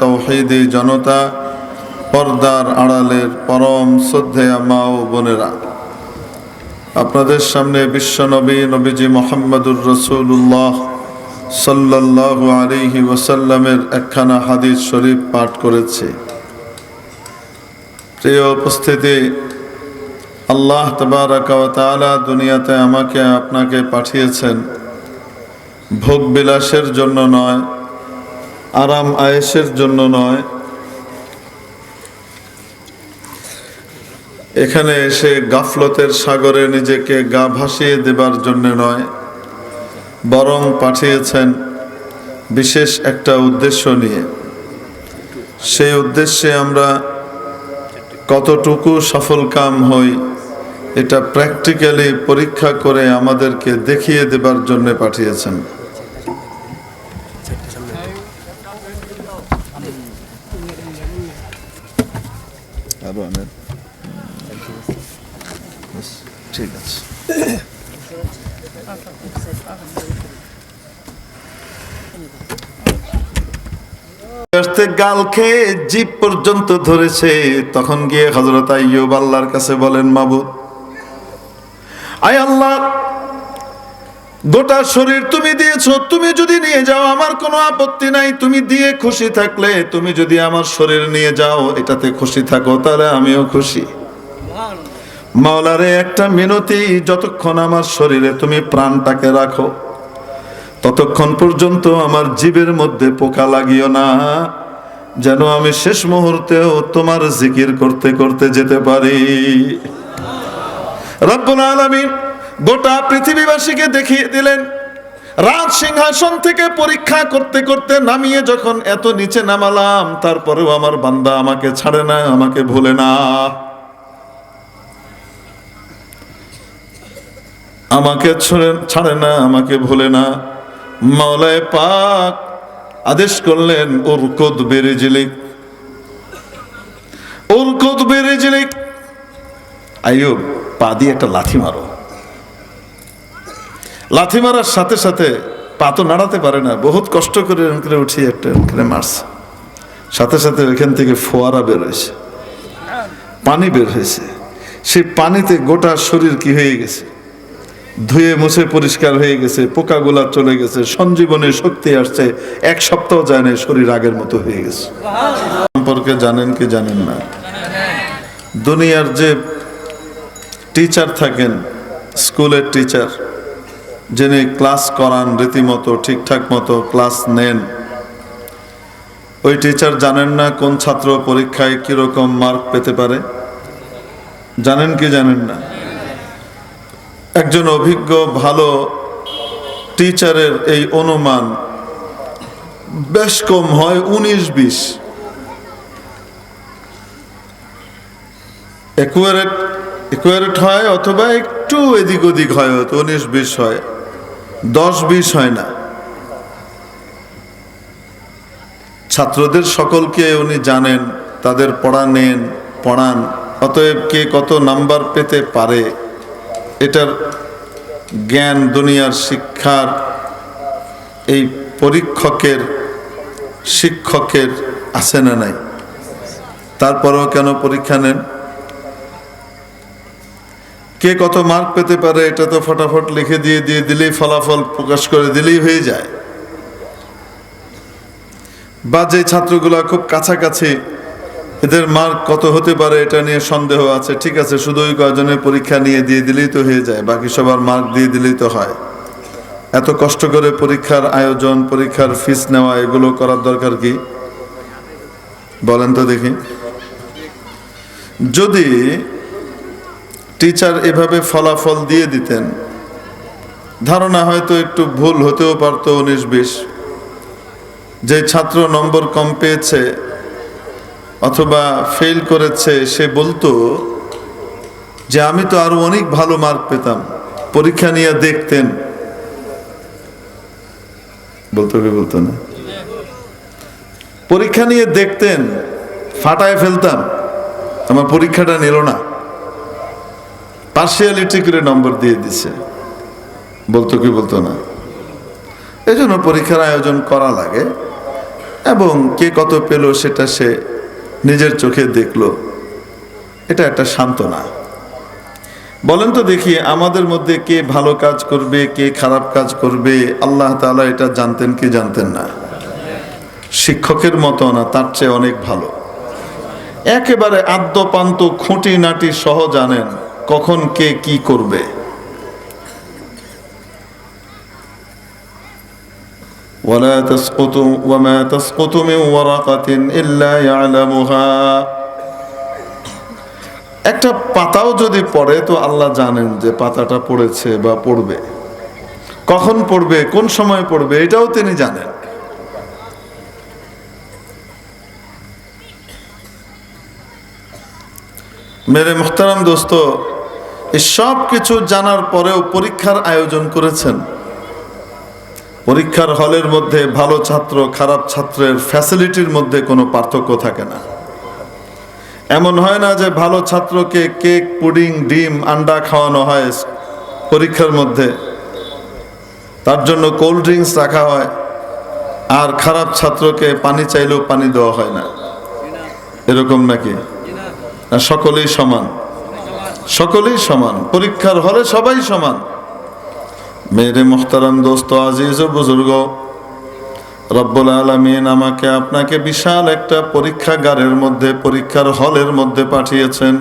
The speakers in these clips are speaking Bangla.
তৌহিদি জনতা, পর্দার আড়ালের পরম শ্রদ্ধেয়া মা ও বোনেরা। আপনাদের সামনে বিশ্বনবী নবীজি মোহাম্মদুর রসুল্লাহ সাল্লাল্লাহু আলাইহি ওসাল্লামের একখানা হাদিস শরীফ পাঠ করেছে। প্রিয় উপস্থিতি, আল্লাহ তবারক ওয়া তাআলা দুনিয়াতে আমাকে, আপনাকে পাঠিয়েছেন। ভোগ বিলাসের জন্য নয় আরাম আয়েসের জন্য নয়। এখানে এসে গাফলতের সাগরে নিজেকে গা ভাসিয়ে দেবার জন্য নয়, বরং পাঠিয়েছেন বিশেষ একটা উদ্দেশ্য নিয়ে। সেই উদ্দেশ্যে আমরা কতটুকু সফল কাম হই, এটা প্র্যাকটিক্যালি পরীক্ষা করে আমাদেরকে দেখিয়ে দেবার জন্য পাঠিয়েছেন। আরও আনেন ঠিক আছে আসতে গাল খেয়ে জিপ পর্যন্ত ধরেছে, তখন গিয়ে হজরত আইয়ুব আল্লাহর কাছে বলেন, মাবুদ, আয় আল্লাহ গোটা শরীর তুমি দিয়েছ, তুমি যদি নিয়ে যাও, আমার কোনো আপত্তি নাই। তুমি দিয়ে খুশি থাকলে, তুমি যদি আমার শরীর নিয়ে যাও, এটাতে খুশি থাকো, তাহলে আমিও খুশি। মাওলারে, একটা মিনতি, যতক্ষণ আমার শরীরে তুমি প্রাণটাকে রাখো, ততক্ষণ পর্যন্ত আমার জীবের মধ্যে পোকা লাগিও না, যেন আমি শেষ মুহূর্তেও তোমার জিকির করতে করতে যেতে পারি। রব্বুল আলামিন গোটা পৃথিবীবাসীকে দেখিয়ে দিলেন রাজ সিংহাসন থেকে পরীক্ষা করতে করতে নামিয়ে যখন এত নিচে নামালাম, তারপরেও আমার বান্দা আমাকে ছাড়ে না, আমাকে ভুলে না। আমাকে ছড়ে না, আমাকে ভুলে না। মাওলায় পাক আদেশ করলেন, উরকুদ বেরেজিলিক। উরকুদ বেরেজিলিক। আইয়ুব, পা দিয়ে একটা লাথি মারো। লাথি মারার সাথে সাথে পা তো নাড়াতে পারে না। বহুত কষ্ট করে এরকম করে উঠিয়ে একটা এরকম করে মারছে। সাথে সাথে ওইখান থেকে ফোয়ারা বের হয়েছে। পানি বের হয়েছে। সেই পানিতে গোটা শরীর কি হয়ে গেছে? ধুয়ে মুছে পরিষ্কার হয়ে গেছে, পোকাগুলা চলে গেছে, সঞ্জীবনের শক্তি আসছে। এক সপ্তাহ যায় না, শরীর আগের মতো হয়ে গেছে। সম্পর্কে জানেন কি জানেন না? দুনিয়ার যে টিচার থাকেন স্কুলের টিচার যিনি ক্লাস করান, রীতিমতো, ঠিকঠাক মতো ক্লাস নেন। ওই টিচার জানেন না কোন ছাত্র পরীক্ষায় কীরকম মার্ক পেতে পারে? জানেন কি জানেন না? একজন অভিজ্ঞ, ভালো টিচারের এই অনুমান বেশ কম হয়, উনিশ, বিশ। একুয়ারেট একুয়ারেট হয় অথবা একটু এদিক ওদিক হয়, হয়তো উনিশ, বিশ হয়। দশ বিশ হয় না। ছাত্রদের সকলকে উনি জানেন, তাদের পড়া নেন, পড়ান, অতএব কে কত নাম্বার পেতে পারে, এটার জ্ঞান দুনিয়ার শিক্ষার এই পরীক্ষকের, শিক্ষকের আছে না নাই? তারপরেও কেন পরীক্ষা নেন? কে কত মার্ক পেতে পারে, এটা তো ফটাফট লিখে দিয়ে দিয়ে দিলেই ফলাফল প্রকাশ করে দিলেই হয়ে যায়। বা যে ছাত্রগুলা খুব কাছাকাছি, এদের মার্ক কত হতে পারে এটা নিয়ে সন্দেহ আছে, ঠিক আছে, শুধু ওই কয়জনের পরীক্ষা নিয়ে দিয়ে দিলেই তো হয়ে যায়, বাকি সবার মার্ক দিয়ে দিলেই তো হয়। এত কষ্ট করে পরীক্ষার আয়োজন, পরীক্ষার ফিস নেওয়া, এগুলো করার দরকার কি? বলেন তো দেখি। যদি টিচার এভাবে ফলাফল দিয়ে দিতেন। ধারণা হয়তো একটু ভুল হতেও পারতো উনিশ বিশ। যে ছাত্র নম্বর কম পেয়েছে অথবা ফেল করেছে, সে বলতো যে আমি তো আরও অনেক ভালো মার্ক পেতাম, পরীক্ষা নিয়ে দেখতেন। বলতো কি বলতো না? পরীক্ষা নিয়ে দেখতেন, ফাটায় ফেলতাম, আমার পরীক্ষাটা নিল না। পার্সিয়ালিটি করে নম্বর দিয়ে দিছে। বলতো কি বলতো না? এই জন্য পরীক্ষার আয়োজন করা লাগে এবং কে কত পেল সেটা সে নিজের চোখে দেখল। এটা একটা সান্ত্বনা। বলেন তো দেখি আমাদের মধ্যে কে ভালো কাজ করবে, কে খারাপ কাজ করবে, আল্লাহ তাআলা এটা জানতেন কি জানতেন না? শিক্ষকের মতো না, তার চেয়ে অনেক ভালো। একেবারে আদ্যপান্ত খুঁটি নাটি সহ জানেন। কখন কে কি করবে ولا تسقط وما تسقط من ورقة إلا يعلمها একটা পাতাও যদি পড়ে তো আল্লাহ জানেন যে পাতাটা পড়েছে বা পড়বে কখন পড়বে কোন সময় পড়বে এটাও তিনি জানেন মেরে মুখতারাম দোস্ত এই সব কিছু জানার পরেও পরীক্ষার আয়োজন করেছেন। পরীক্ষার হলের মধ্যে ভালো ছাত্র, খারাপ ছাত্রের ফ্যাসিলিটির মধ্যে কোনো পার্থক্য থাকে না। এমন হয় না যে ভালো ছাত্রকে কেক, পুডিং, ডিম, আন্ডা খাওয়ানো হয় পরীক্ষার মধ্যে। তার জন্য কোল্ড ড্রিঙ্কস রাখা হয়। আর খারাপ ছাত্রকে পানি চাইলেও পানি দেওয়া হয় না। এরকম নাকি? সকলেই সমান। সকলেই সমান, পরীক্ষার হলে সবাই সমান। মেরে মোহতারাম দোস্ত, আজিজ ও বুজুর্গ, রব্বুল আলমিন আমাকে আপনাকে বিশাল একটা পরীক্ষাগারের মধ্যে, পরীক্ষার হলের মধ্যে পাঠিয়েছেন।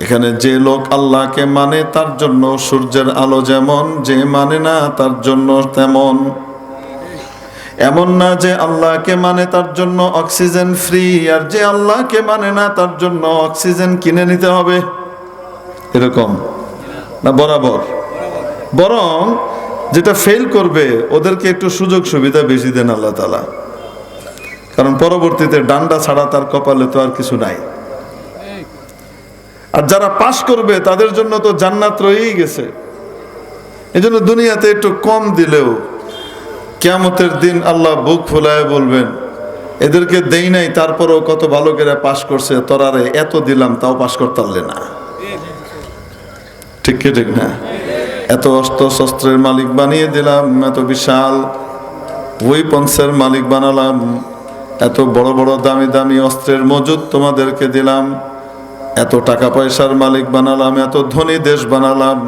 এখানে যে লোক আল্লাহকে মানে তার জন্য সূর্যের আলো যেমন, যে মানে না তার জন্য তেমন। এমন না যে আল্লাহকে মানে তার জন্য অক্সিজেন ফ্রি, আর যে আল্লাহকে মানে না তার জন্য অক্সিজেন কিনে নিতে হবে। এরকম? না, বরাবর। বরং যেটা ফেল করবে, ওদেরকে একটু সুযোগ সুবিধা বেশি দেন আল্লাহ তালা কারণ পরবর্তীতে ডান্ডা ছাড়া তার কপালে তো আর কিছু নাই। আর যারা পাশ করবে, তাদের জন্য তো জান্নাত রয়েই গেছে। এই জন্য দুনিয়াতে একটু কম দিলেও কেয়ামতের দিন আল্লাহ বুক ফুলায় বলবেন, এদেরকে দেই নাই, তারপরেও কত ভালো করে পাশ করছে, তোরারে এত দিলাম, তাও পাশ করতে পারলে না। ঠিক ঠিক না? এত অস্ত্র শস্ত্রের মালিক বানিয়ে দিলাম, এত বিশাল ওয়েপন্সের মালিক বানালাম, এত বড় বড় দামি দামি অস্ত্রের মজুদ তোমাদেরকে দিলাম, এত টাকা পয়সার মালিক বানালাম, এত ধনী দেশ বানালাম,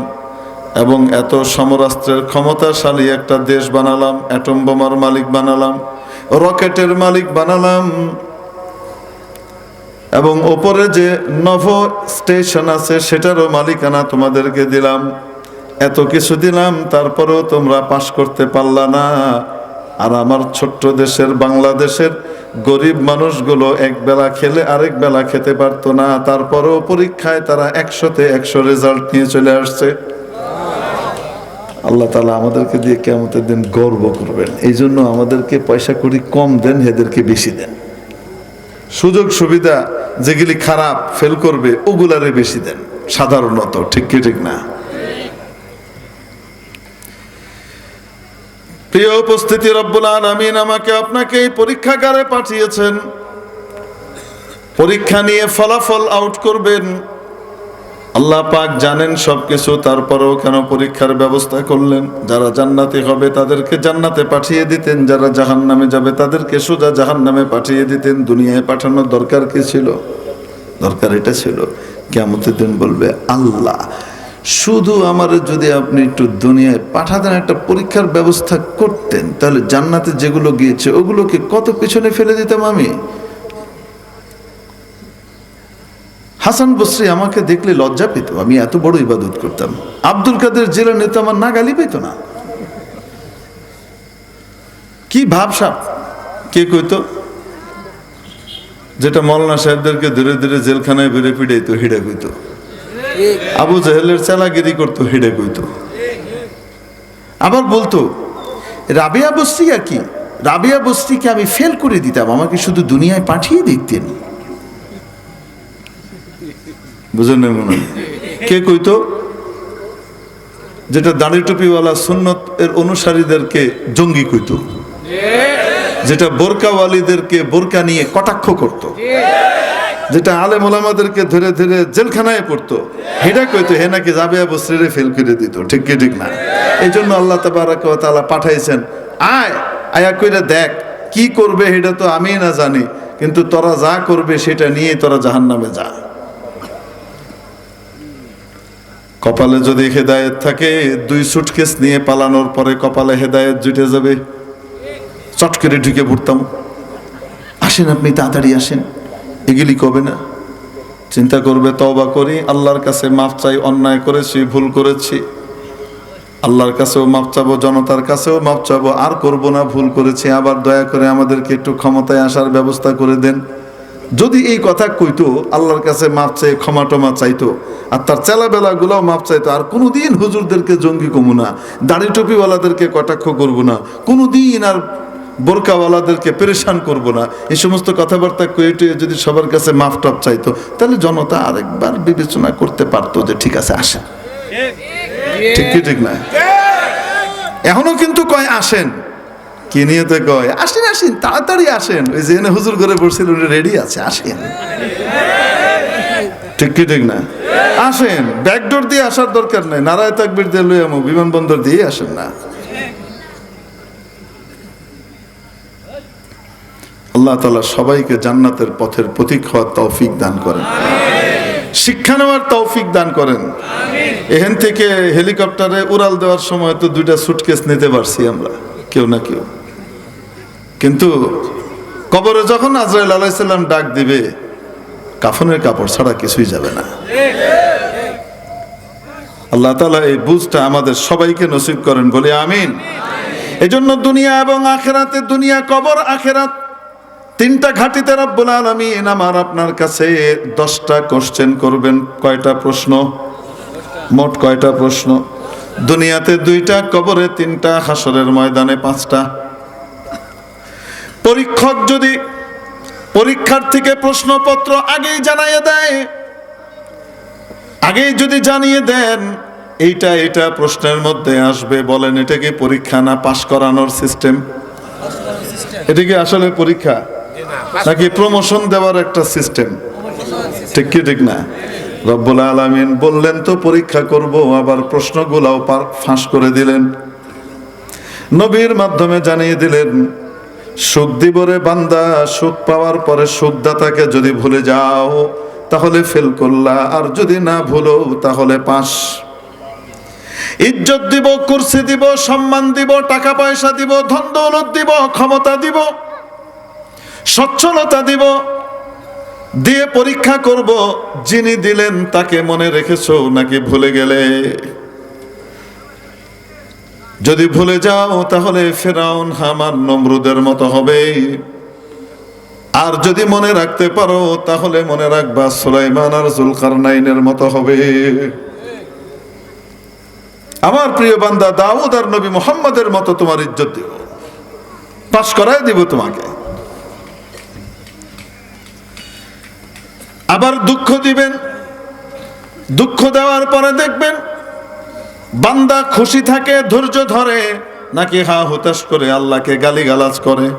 এবং এত সমরাস্ত্রের ক্ষমতাশালী একটা দেশ বানালাম অ্যাটম বোমার মালিক বানালাম রকেটের মালিক বানালাম এবং ওপরে যে নভ স্টেশন আছে, সেটারও মালিকানা তোমাদেরকে দিলাম। এত কিছু দিলাম, তারপরেও তোমরা পাশ করতে পারলা না। আর আমার ছোট্ট দেশের বাংলাদেশের গরিব মানুষগুলো এক বেলা খেলে আরেক বেলা খেতে পারতো না। তারপরেও পরীক্ষায় তারা একশোতে একশো রেজাল্ট নিয়ে চলে আসছে। আল্লাহ তালা আমাদেরকে দিয়ে কেমতের দিন গর্ব করবেন। এই জন্য আমাদেরকে পয়সা করি কম দেন, এদেরকে বেশি দেন। সুযোগ সুবিধা যেগুলি খারাপ ফেল করবে, ওগুলারে বেশি দেন। সাধারণত, ঠিক কি ঠিক না? প্রিয় উপস্থিতি, রব্বুল আমিন আমাকে আপনাকে এই পরীক্ষাগারে পাঠিয়েছেন। পরীক্ষা নিয়ে ফলাফল আউট করবেন। আল্লাহ পাক জানেন সবকিছু, তারপরেও কেন পরীক্ষার ব্যবস্থা করলেন? যারা জান্নাতে হবে তাদেরকে জান্নাতে পাঠিয়ে দিতেন, যারা জাহান নামে যাবে তাদেরকে সোজা জাহান নামে পাঠিয়ে দিতেন। দুনিয়ায় পাঠানোর দরকার কি ছিল? দরকার এটা ছিল কেমতের দিন বলবে, আল্লাহ, শুধু আমার যদি আপনি একটু দুনিয়ায় পাঠাতেন, একটা পরীক্ষার ব্যবস্থা করতেন, তাহলে জান্নাতে যেগুলো গিয়েছে, ওগুলোকে কত পিছনে ফেলে দিতাম আমি? হাসান বসরি আমাকে দেখলে লজ্জা পেত, আমি এত বড় ইবাদত করতাম। আব্দুল কাদের জেলা নেতা আমার না গালি পেত না। কি ভাবসাপ কে কইতো? যেটা মৌলানা সাহেবদেরকে ধীরে ধীরে জেলখানায় বেড়ে পিড়াইতো হিড়ে কইতো। আবু জাহেলের চালাগিরি করতো, হিড়ে কইতো। আবার বলতো, রাবিয়া বস্তিকা কি রাবিয়া বস্তিকে আমি ফেল করে দিতাম, আমাকে শুধু দুনিয়ায় পাঠিয়ে দেখতেন বুঝেন না কে কইতো? যেটা দাড়ি টুপিওয়ালা সুন্নত এর অনুসারীদেরকে জঙ্গি কইতো। যেটা বোরকাওয়ালিদেরকে বোরকা নিয়ে কটাক্ষ করত। যেটা আলেম ওলামাদেরকে ধরে ধরে জেলখানায় পড়তো। হেটা কইতো, হে নাকি জাবিয়া বসরে ফেল করে দিত। ঠিক কি, ঠিক না? এই জন্য আল্লাহ তালা পাঠাইছেন, আয়, আয়া কইরা দেখ, কি করবে সেটা তো আমি না জানি, কিন্তু তোরা যা করবে সেটা নিয়ে তোরা জাহান নামে যা। কপালে যদি হেদায়েত থাকে, দুই সুটকেস নিয়ে পালানোর পরে কপালে হেদায়েত জুটে যাবে। চট করে ঢুকে পড়তাম। আসেন আপনি, তাড়াতাড়ি আসেন। এগুলি কবে না? চিন্তা করবে, তওবা করি। আল্লাহর কাছে মাফ চাই, অন্যায় করেছি, ভুল করেছি। আল্লাহর কাছেও মাপ চাবো, জনতার কাছেও মাপ চাবো। আর করব না, ভুল করেছি। আবার দয়া করে আমাদেরকে একটু ক্ষমতায় আসার ব্যবস্থা করে দেন। যদি এই কথা কইতো আল্লাহর কাছে মাপ চাই ক্ষমা টমা চাইতো আর তার চেলাবেলা গুলাও মাপ চাইতো আর কোনোদিন হুজুরদেরকে জঙ্গি কমু না দাড়ি টুপিওয়ালাদেরকে কটাক্ষ করব না কোনোদিন আর বোরকাওয়ালাদেরকে পরেশান করব না এই সমস্ত কথাবার্তা কয়েটুয়ে যদি সবার কাছে মাফ টাপ চাইতো তাহলে জনতা আরেকবার বিবেচনা করতে পারতো যে ঠিক আছে আসেন ঠিক কি ঠিক না? এখনও কিন্তু কয় আসেন? কি নিয়েতে কয়? আসেন আসেন, তাড়াতাড়ি আসেন। ওই যে হুজুর করে বসছিল, উনি রেডি আছে, আসেন। ঠিক কি, ঠিক না? আসেন ব্যাকডোর দিয়ে আসার দরকার নাই, নারায় তাকবির দিয়ে লই আমো, বিমানবন্দর দিয়ে আসেন না। আল্লাহ তালা সবাইকে জান্নাতের পথের প্রতীক হওয়ার তৌফিক দান করেন। শিক্ষা নেওয়ার তৌফিক দান করেন। এখান থেকে হেলিকপ্টারে উড়াল দেওয়ার সময় তো দুইটা সুটকেস নিতে পারছি আমরা, কেউ না কেউ। কিন্তু কবরে যখন আজরাইল আলাইসাল্লাম ডাক দিবে, কাফনের কাপড় ছাড়া কিছুই যাবে না। আল্লাহ তালা এই বুঝটা আমাদের সবাইকে নসিব করেন, বলে আমিন। এজন্য দুনিয়া এবং আখেরাতে, দুনিয়া, কবর, আখেরাত, তিনটা ঘাটিতে রব্বুল আলমিন আমার আপনার কাছে দশটা কোশ্চেন করবেন। কয়টা প্রশ্ন? মোট কয়টা প্রশ্ন? দুনিয়াতে দুইটা, কবরে তিনটা হাসরের ময়দানে পাঁচটা। পরীক্ষক যদি পরীক্ষার্থীকে প্রশ্নপত্র আগেই জানাইয়ে দেয়, আগেই যদি জানিয়ে দেন, এইটা এটা প্রশ্নের মধ্যে আসবে, বলেন এটা কি পরীক্ষা না পাশ করানোর সিস্টেম? এটা কি আসলে পরীক্ষা? নাকি প্রমোশন দেওয়ার একটা সিস্টেম? ঠিক কি, ঠিক না? রব্বুল আলমিন বললেন তো, পরীক্ষা করব, আবার প্রশ্নগুলাও ফাঁস করে দিলেন। নবীর মাধ্যমে জানিয়ে দিলেন সুখ দিবরে বান্দা সুখ পাওয়ার পরে সুখদাতাকে যদি ভুলে যাও, তাহলে ফেল করলা, আর যদি না ভুলো, তাহলে পাস। ইজ্জত দিব, কুর্সি দিব, সম্মান দিব, টাকা পয়সা দিব, ধন দৌলত দিব, ক্ষমতা দিব, সচ্ছলতা দিব, দিয়ে পরীক্ষা করব, যিনি দিলেন তাকে মনে রেখেছো, নাকি ভুলে গেলে? যদি ভুলে যাও, তাহলে ফেরাউন হামান নমরুদের মতো হবে। আর যদি মনে রাখতে পারো, তাহলে মনে রাখবা সুলাইমান আর জুলকার নাইনের মতো হবে। আমার প্রিয় বান্দা, দাউদ আর নবী মোহাম্মদের মতো তোমার ইজ্জত দিব। পাশ করাই দিব তোমাকে। আবার দুঃখ দিবেন, দুঃখ দেওয়ার পরে দেখবেন বান্দা খুশি থাকে, ধৈর্য ধরে, নাকি হা হুতাশ করে আল্লাহকে গালিগালাজ করে?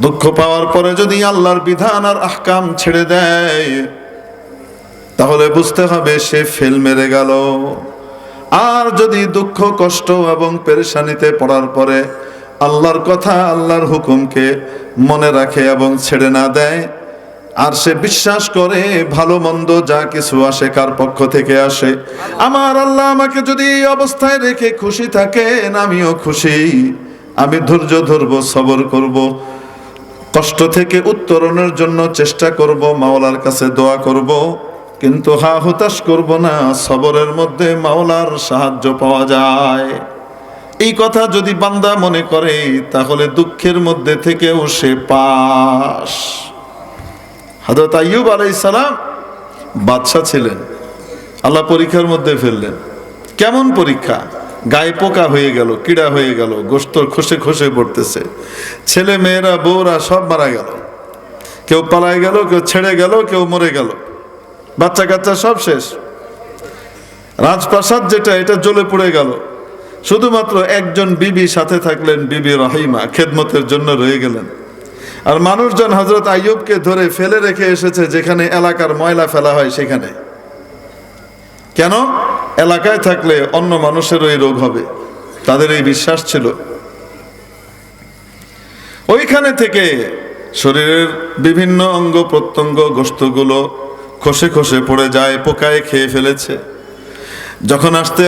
দুঃখ পাওয়ার পরে যদি আল্লাহর বিধান আর আহকাম ছেড়ে দেয়, তাহলে বুঝতে হবে সে ফেল মেরে গেল। আর যদি দুঃখ, কষ্ট এবং পেরেশানিতে পড়ার পরে আল্লাহর কথা, আল্লাহর হুকুমকে মনে রাখে এবং ছেড়ে না দেয় আর সে বিশ্বাস করে, ভালো মন্দ যা কিছু আসে কার পক্ষ থেকে আসে। আমার আল্লাহ আমাকে যদি এই অবস্থায় রেখে খুশি থাকেন, আমিও খুশি। আমি ধৈর্য ধরবো, সবর করব। কষ্ট থেকে উত্তরণের জন্য চেষ্টা করব, মাওলার কাছে দোয়া করব। কিন্তু হা হতাশ করব না, সবরের মধ্যে মাওলার সাহায্য পাওয়া যায়। এই কথা যদি বান্দা মনে করে, তাহলে দুঃখের মধ্যে থেকেও সে পাশ। হজরত আইয়ুব আলাই সালাম বাদশাহ ছিলেন। আল্লাহ পরীক্ষার মধ্যে ফেললেন। কেমন পরীক্ষা? গায়ে পোকা হয়ে গেল, কিড়া হয়ে গেল, গোস্ত খসে খসে পড়তেছে। ছেলে, মেয়েরা, বউরা সব মারা গেল। কেউ পালায় গেল, কেউ ছেড়ে গেল, কেউ মরে গেল। বাচ্চা কাচ্চা সব শেষ। রাজপ্রাসাদ যেটা, এটা জ্বলে পড়ে গেল। শুধুমাত্র একজন বিবি সাথে থাকলেন বিবি রহিমা, খেদমতের জন্য রয়ে গেলেন। আর মানুষজন হজরত আইয়ুবকে ধরে ফেলে রেখে এসেছে যেখানে এলাকার ময়লা ফেলা হয় সেখানে। কেন? এলাকায় থাকলে অন্য মানুষের ওই রোগ হবে। তাদের এই বিশ্বাস ছিল। ওইখানে থেকে শরীরের বিভিন্ন অঙ্গ প্রত্যঙ্গ গোস্তগুলো খসে খসে পড়ে যায়, পোকায় খেয়ে ফেলেছে। যখন আসতে